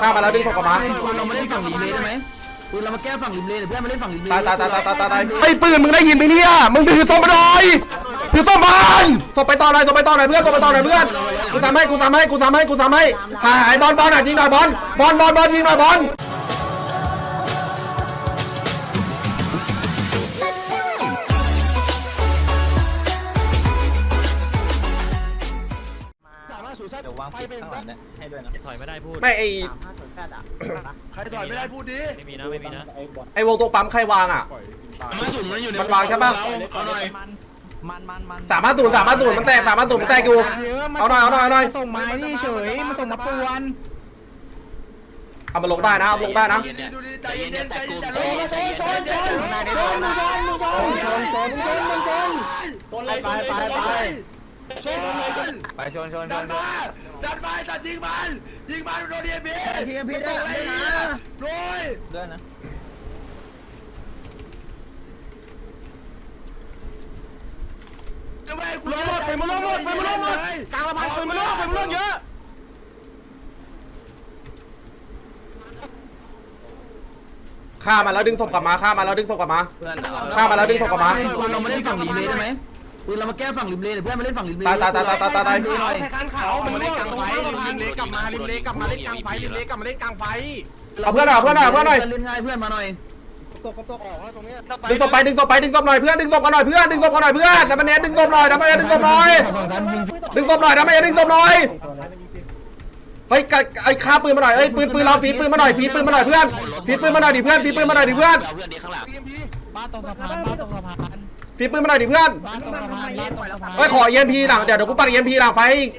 ข้ามมาแล้วดึงศพกลับมาปืนเรามาเล่นฝั่งริมเลได้ไหมปืนเรามาแก้ฝั่งริมเลเดี๋ยวเพื่อนมาเล่นฝั่งริมเลตายตายตายตายตายตายตายไอ้ปืนมึงได้ยินไหมเนี่ย มึงถือศพมาหน่อยถือศพมันศพไปต่อหน่อยศพไปต่อหน่อยเพื่อนศพไปต่อหน่อยเพื่อน กูทำให้กูทำให้กูทำให้กูทำให้หายไอ้บอลบอลอะยิงหน่อยบอลบอลบอลบอลยิงหน่อยบอล ข้างหลังเนี่ยให้ด้วยนะถอยไม่ได้พูด ไม่ไอ้ใครถอยไม่ได้พูดดิไม่มีนะ ไม่มีนะไอ้วงตัวปั๊มใครวางอะมาสุ่มมันอยู่ในมันวางใช่ปะ เอาหน่อยมันมันมันสามารถศูนย์สามารถศูนย์มันแตกสามารถศูนย์มันแตกอยู่ เอาหน่อยเอาหน่อยเอาหน่อย ส่งมานี่เฉยมาส่งมาปวนเอามาลงได้นะเอาลงได้นะ ดูดิใจเย็นใจเย็นใจเย็นใจเย็นใจเย็นไปไปไป ชนไปชนชนชดันนมาดันมาตัดยิงมันยิงมันโดนดีพีทีมพีได้ได้นะโดยด้วยนะจะไม่กูลงหมดไปมันลงหมดไปมันลงหมดกลางละพันไปมันลงไปมันลงเยอะฆ่ามันแล้วดึงศพกลับมาฆ่ามันแล้วดึงศพกลับมาเพื่อนฆ่ามันแล้วดึงศพกลับมาปืนเรามาเล่นฝั่งริมเลได้ไหม ปืนเรามาแก้ฝั่งริมเลเดี๋ยวเพื่อนมาเล่นฝั่งริมเลตายตายตายตายตายตายตายหน่อยการเขามันเล่นกลางไฟริมเล็กกลับมาริมเล็กกลับมาเล่นกลางไฟริมเล็กกลับมาเล่นกลางไฟเอาเพื่อนหน่อยเอาเพื่อนหน่อยเอาเพื่อนหน่อยเล่นง่ายเพื่อนมาหน่อยดึงศพไปดึงศพไปดึงศพหน่อยเพื่อนดึงศพกันหน่อยเพื่อนดึงศพกันหน่อยเพื่อนดับเบิลเนสดึงศพหน่อยดับเบิลเนสดึงศพหน่อยดึงศพหน่อยดับเบิลเนสดึงศพหน่อยเฮ้ยไอ้ฆ่าปืนมาหน่อยเอ้ยปืนปืนเราฟีดปืนมาหน่อยฟีดปืนมาหน่อยเพื่อนฟีดปืนมาหน่อยดิเพื่อนฟีดปืนมาหน่อยดิเพื่อนบ้านตรงสะพานบ้านตรงสะพาน ฟีดปืนมาหน่อยดิเพื่อนบ้านตรงสะพานบ้านตรงสะพานเฮ้ยขอเอ็มพีหลังเดี๋ยวเดี๋ยวกูปักเอ็มพีหลังไฟอีก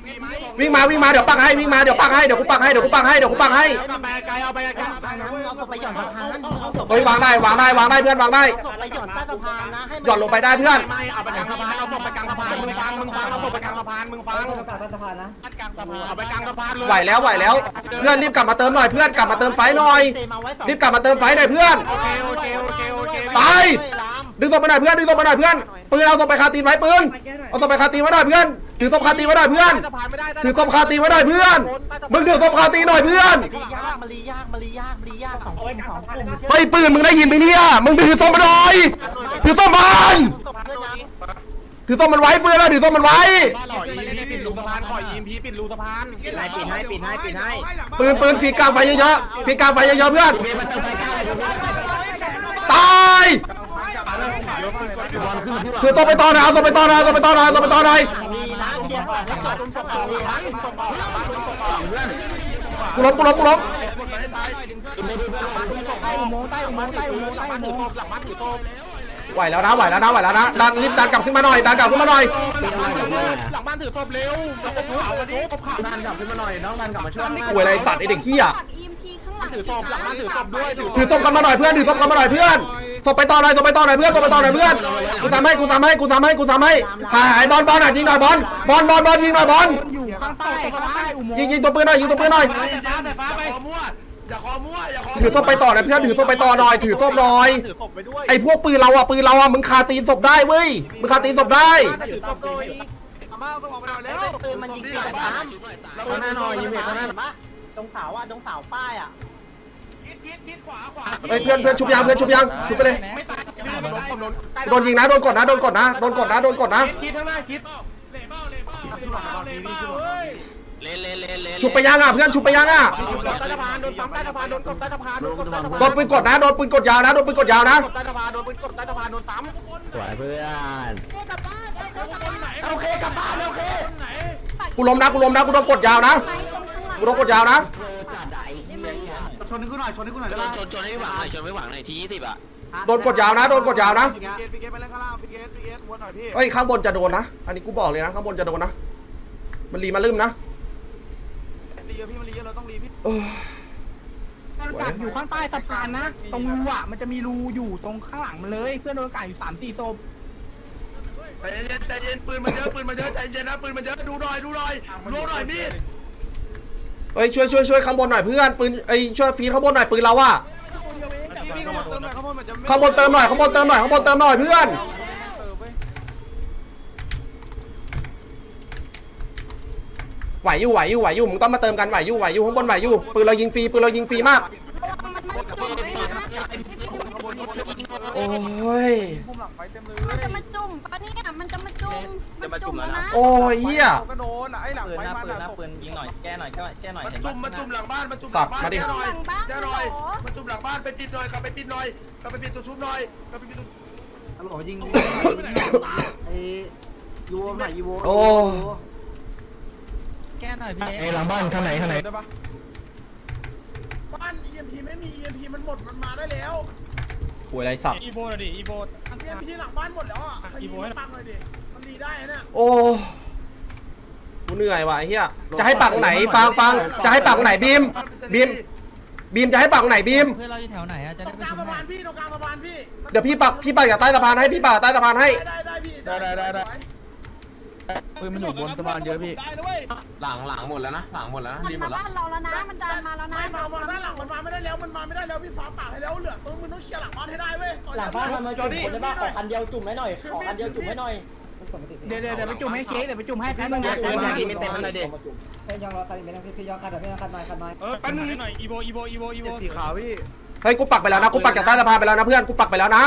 วิ่งมาวิ่งมาเดี๋ยวปักให้วิ่งมาเดี๋ยวปักให้เดี๋ยวกูปักให้เดี๋ยวกูปักให้เดี๋ยวกูปักให้เอาไปไกลเอาไปไกลเอาศพไปหย่อนสะพานเอาศพเฮ้ยวางได้วางได้วางได้เพื่อนวางได้ศพไปหย่อนใต้สะพานนะให้หย่อนลงไปได้เพื่อนไม่เอาไปกลางสะพานเอาศพไปกลางสะพานมึงฟังมึงฟังเอาศพไปกลางสะพานมึงฟังบ้านกลางสะพานเอาไปกลางสะพานเลยไหวแล้วไหวแล้วเพื่อนรีบกลับมาเติมหน่อยเพื่อนกลับมาเติมไฟหน่อยรีบกลับมาเติมไฟหน่อยเพื่อนโอเคโอเคโอเคโอเคตาย ดึงศพไปหน่อยเพื่อนดึงศพไปหน่อยเพื่อนปืนเอาศพไปคาตีนไว้ปืนเอาศพไปคาตีนไว้หน่อยเพื่อนถือศพคาตีนไว้หน่อยเพื่อนสะพานไม่ได้ถือศพคาตีนไว้หน่อยเพื่อนมึงถือศพคาตีนหน่อยเพื่อนยากมารียากมารียากมารียากสองกลุ่มสองกลุ่มเชื่อเฮ้ยปืนมึงได้ยินไหมเนี่ยมึงถือศพมาหน่อยถือศพมันศพเพื่อนยังถือศพมันไว้ปืนแล้วถือศพมันไว้ขออีพีปิดรูสะพานขออีพีปิดรูสะพานปิดให้ปิดให้ปิดให้ปิดให้ปืนปืนฟีกลางไฟเยอะๆฟีกลางไฟเยอะๆเพื่อนตาย ถือศพไปต่อหน่อยเอาศพไปต่อน่อยเอาศพไปต่อน่อยเอาศพไปต่อนะเคลียร์ก่อนให้ก่อนกูล้มกูล้มกูล้มไหวแล้วนะไหวแล้วนะไหวแล้วนะดันรีบดันกลับขึ้นมาหน่อยดันกลับขึ้นมาหน่อยหลังบ้านถือศพเร็วเอาศพเอาศพเอาดันกลับขึ้นมาหน่อยน้องดันกลับมาช่วยกูอะไรสัตว์ไอเด็กเหี้ยปัก EMP ข้างหลัง ถือศพหลังบ้านถือศพด้วยถือถือศพกันมาหน่อยเพื่อนถือศพกันมาหน่อยเพื่อนศพไปต่อหน่อยศพไปต่อหน่อยเพื่อนศพไปต่อหน่อยเพื่อนกูทำให้กูทำให้กูทำให้กูทำให้หายบอลบอลอะยิงหน่อยบอลบอลบอลบอลยิงหน่อยบอลอยู่ข้างใต้ข้างใต้อุโมงค์ยิงยิงตัวปืนหน่อยยิงตัวปืนหน่อยฟ้าแต่ฟ้าไปมั่วอย่าคอมั่วอย่าคอถือศพไปต่อหน่อยเพื่อนถือศพไปต่อหน่อยถือศพหน่อยถือศพไปด้วยไอพวกปืนเราอะปืนเราอะมึงคาตีนศพได้เว้ยมึงคาตีนศพได้ถือศพด้วยอาม่าต้องออกไปหน่อยแล้วปืนมันยิงจากน้ำปืนมันยิงจากน้ำตรงเสาอะตรงเสาป้ายอะ เฮ้ยเพื่อนเพื่อนชุบยางเพื่อนชุบยางชุบไปเลยไม่ตายโดนยิงนะโดนกดนะโดนกดนะโดนกดนะโดนกดนะคิดข้างหน้าคิดเล่เบ้าเล่เบ้าเล่เบ้าเล่เบ้าเฮ้ยชุบไปยังอะเพื่อนชุบไปยังอะโดนใต้สะพานโดนซ้ำใต้สะพานโดนกดใต้สะพานโดนกดใต้สะพานโดนปืนกดนะโดนปืนกดยาวนะโดนปืนกดยาวนะกดใต้สะพานโดนปืนกดใต้สะพานโดนซ้ำสวยเพื่อนโอเคกลับบ้านโอเคกูล้มนะกูล้มนะกูโดนกดยาวนะไปตรงข้างหลังกูโดนกดยาวนะ ชนให้กูหน่อยชนให้กูหน่อยได้ชปะนชนชนให้หวังหน่อยชนไม่หวังหน่อยทียี่สิบอะโดนกดยาวนะโดนกดยาวนะ พี่เกตพี่เกตไปเล่นข้างล่างพี่เกตพี่เกตวนหน่อยพี่เฮ้ยข้างบนจะโดนนะ อันนี้กูบอกเลยนะข้างบนจะโดนนะ มันรีมาลืมนะรีเยอะพี่มันรีเยอะเราต้องรีพี่เออโดนกัดอยู่ข้างใต้สะพานนะ ตรงรูอะมันจะมีรูอยู่ตรงข้างหลังมันเลย เพื่อนโดนกัดอยู่สามสี่ศพใจเย็นใจเย็นปืนมันเยอะปืนมันเยอะใจเย็นนะปืนมันเยอะดูหน่อยดูหน่อยดูหน่อยมีด เฮ้ยช่วยช่วยช่วยข้างบนหน่อยเพื่อนปืนไอ้ยช่วยฟีดข้างบนหน่อยปืนเราอะพี่พี่ข้างบนเติมหน่อยข้างบนมันจะข้างบนเติมหน่อยข้างบนเติมหน่อยข้างบนเติมหน่อยเพื่อนไหวอยู่ไหวอยู่ไหวอยู่มึงต้องมาเติมกันไหวอยู่ไหวอยู่ข้างบนไหวอยู่ปืนเรายิงฟรีปืนเรายิงฟรีมาก มันจุ่มด้วยนะ โอ้ยมันจะมาจุ่มปะเนี่ยมันจะมาจุ่มมันจุ่มแล้วนะ โอ้ยเฮียก็โดนไอ้หลังปืนไฟหน้ามันปืนหน้าอะปืนยิงหน่อยแก้หน่อยแก้แก้หน่อยมันเห็นจุ่ปะมมันจุ่มหลังบ้านมันจุ่มหสัลับงบ้านมาดิ แก้หน่อยหลังบ้านแก้หน่อยเหรอมันจุ่มหลังบ้านไปปิดหน่อยกลับไปปิดหน่อยกลับไปปิดตัวชุบหน่อยกลับไปปิดตัวฮัลโหลยิงไอ้ยูโวหน่อยยูโวโอ้ แก้หน่อยพี่ไอ้หลังบ้านข้างไหนข้างไหนได้ปะบ้าน EMP ไม่มี EMP มันหมดมันมาได้แล้ว หวยไรสับอีโบหน่อยดิอีโบ EMP หลังบ้านหมดแล้วอะอีโบให้ปังหน่อยดิ มันดีได้นะเนี่ยโอ้กูเหนื่อยว่ะไอ้เฮียจะให้ปักไหนฟังฟังจะให้ปักไหนบีมบีมบีมจะให้ปักไหนบีม เพื่อนเราอยู่แถวไหนอะจะตรได้งไปกลางชุมสะพานพี่ตรงกลางสะพานพี่เดี๋ยวพี่ปักพี่ปักจากใต้สะพานให้พี่ปักใต้สะพานให้ได้ได้พี่ได้ได้ได้ได้ ปืนมันอยู่บนสะพานเยอะพี่ ได้นะเว้ยหลังหลังหมดแล้วนะหลังหมดแล้วนะมันดีหมมาดแล้วบ้านเราแล้วนะ มันดันมาแล้วนะ ไม่มามาด้านหลังมันมาไม่ได้แล้วมันมาไม่ได้แล้วพี่ฟ้าปากให้แล้วเหลือตัวมึงต้องเคลียร์หลังบ้านให้ได้เว้ยหลังบ้านมันมาจุ่มคนได้ป่ะขอคันเดียวจุ่มให้หน่อยขอคันเดียวจุ่มให้หน่อยเดี๋ยวเดี๋ยวเดี๋ยวไปจุ่มให้เค้กเดี๋ยวไปจุ่มให้แป๊บนึงนะปืนยิงไม่เต็มมันเลยดิเพื่อนยังรอคันอีกไม่ต้องพี่ยองคันเดี๋ยวพี่ยองคันหน่อยคันหน่อยเออแป๊บนึงหน่อยอีโบอีโบอีโบอีโบสีขาวพี่เฮ้ยกูปักไปแล้วนะกูปักจากใต้สะพานไปแล้วนะเพื่อนกูปักไปแล้วนะ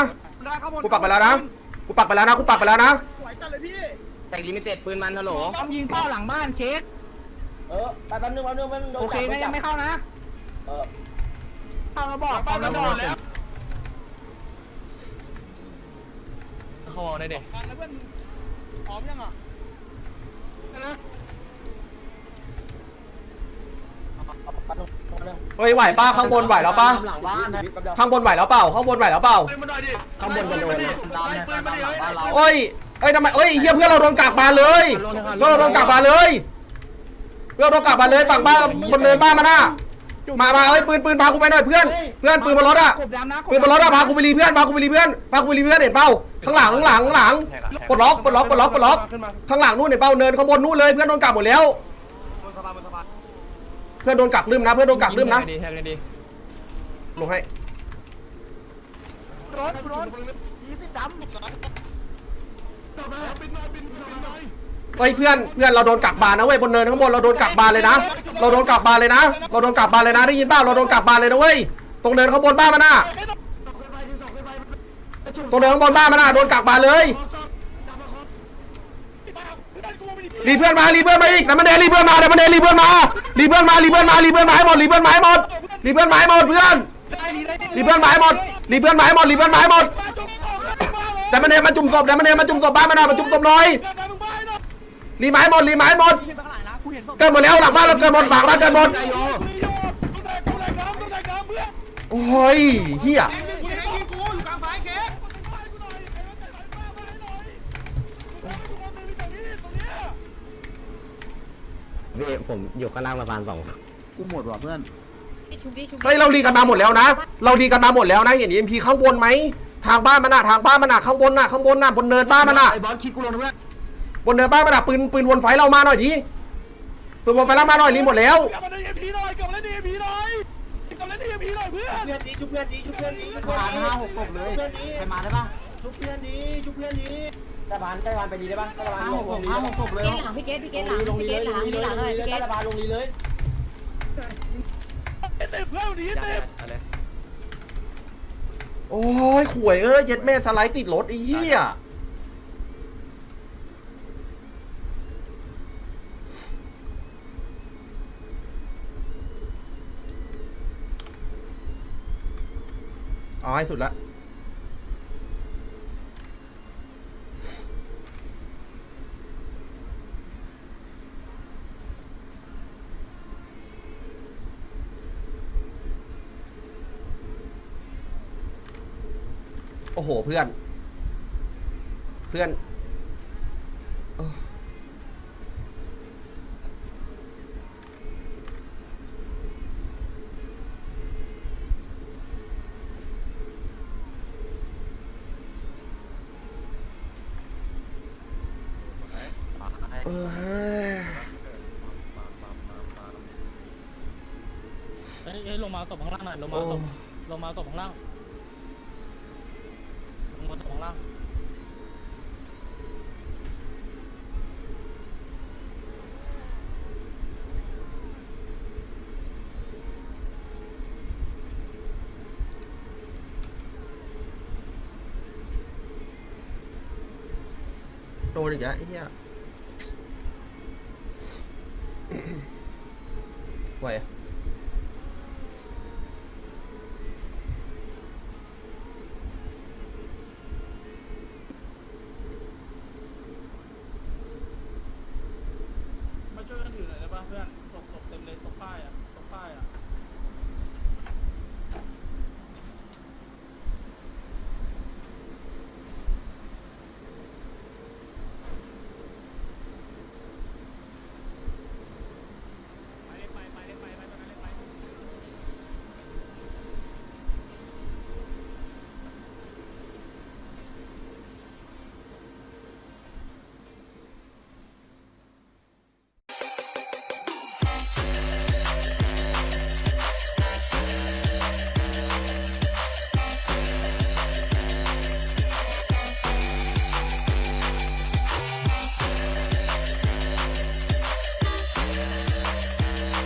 กูปักไปแล้วนะ กูปักไปแล้วนะกูปักไปแล้วนะ สวยจังเลยพี่ แต่ลิมิเต็ดปืนมันฮัลโหลต้องยิงเป้าหลังบ้านเค้กเออไปแป๊บนึงแป๊บนึงมันโอเคงั้นยังไม่เข้านะเออเข้าแล้วบอกบ้านเราหมดแล้วเขาเอาได้เด็ฟันแล้วเพื่อนพร้อมยังอะแป๊บนึงแป๊บนึงเฮ้ยไหวป้าข้างบนไหวแล้วป้าหลังบ้านนะข้างบนไหวแล้วเปล่าข้างบนไหวแล้วเปล่าปืนมาหน่อยดิข้างบนจะโดนนะไล่ปืนมาดิเฮ้ยโอ้ยเอ้ยทำไมเอ้ยเฮียเพื่อนเราโดนกากบาลเลยเพื่อนเราโดนกากบาลเลย เพื่อนเราโดนกากบาลเลยฝั่งบ้านบนเนินบ้านมาหน้ามามาเอ้ยปืนปืนพากูไปหน่อยเพื่อน เพื่อนปืนบนรถอะกบดำนะปืนบนรถอะพากูไปรีเพื่อนพากูไปรีเพื่อนพากูไปรีเพื่อนเห็นเป้าข้างหลังข้างหลังข้างหลังปลดล็อกปลดล็อกปลดล็อกปลดล็อกข้างหลังนู่นเห็นเป้าเนินข้างบนนู่นเลยเพื่อนโดนกักหมดแล้ว เพื่อนโดนกักลืมนะ เพื่อนโดนกักลืมนะดีแท็กดีลงให้รถรถยีสิดำ เฮ้ยเพื่อนเพื่อนเราโดนกักบานนะเว้ยบนเนินข้างบนเราโดนกักบานเลยนะ เราโดนกักบานเลยนะ เราโดนกักบานเลยนะได้ยินเปล่าเราโดนกักบานเลยนะเว้ยตรงเนินข้างบนบ้านมันน่ะตรงเนินข้างบนบ้านมันน่ะโดนกักบานเลยรีเพื่อนมารีเพื่อนมาอีกน้ำมันเดรีเพื่อนมาน้ำมันเดรีเพื่อนมารีเพื่อนมารีเพื่อนมารีเพื่อนมาให้หมดรีเพื่อนมาให้หมดรีเพื่อนมาให้หมดเพื่อนรีเพื่อนมาให้หมดรีเพื่อนมาให้หมดรีเพื่อนมาให้หมด แต่มันเดมาจุ่มศพแต่มันเดมาจุ่มศพบ้านมันน่ะมาจุ่มศพหน่อยรีไม้หมดรีไม้หมดเกิดหมดแล้วหลังบ้านเราเกิดหมดฝากบ้านเกิดหมดโอ้ยเฮียพี่ผมอยู่ข้างล่างสะพานสองกูหมดว่ะเพื่อนชุบดิชุบดิเฮ้ยเรารีกันมาหมดแล้วนะ เรารีกันมาหมดแล้วนะ เห็นเอ็มพีข้างบนไหม ทางบ้านมันน่ะทางบ้านมันน่ะข้างบนน่ะข้างบนน่ะบนเนินบ้านมันน่ะไอ้บอสคิดกูลงนะเพื่อนบนเนินบ้านมันน่ะปืนปืนวนไฟเรามาหน่อยดิปืนวนไฟเรามาหน่อยรีหมดแล้วกลับมาเล่นเอ็มพีหน่อยกลับมาเล่นเอ็มพีหน่อยกลับมาเล่นเอ็มพีหน่อยเพื่อนเพื่อนนี้ชุบเพื่อนนี้ชุบเพื่อนนี้ชุบเพื่อนผ่านนี้ห้าหกศพเลยใครมาได้ปะชุบเพื่อนนี้ชุบเพื่อนนี้ตะบานตะบานไปดีได้ป่ะตะบานห้าลหงกลศงพลีห้าหกศพเลยเกตหลังพี่เกตพี่เกตหลังลงพี่ลีเกเลตยหลลังงลีพี่เลยหลังเลยพี่เกตตะบานลงลีเลยเต็มเพื่อนหนีเต็มโอ้ ยข่วยเอ้ยเย็ดแม่สไลด์ติดรถไอ้เหี้ยเอาให้สุดละ โอ้โหเพื่อน เพื่อนเออเออเฮ้ยลงมาตบข้างล่างหน่อยลงมาโอ้ตบลงมาตบข้างล่าง không tôi gãy nha. Vậy à?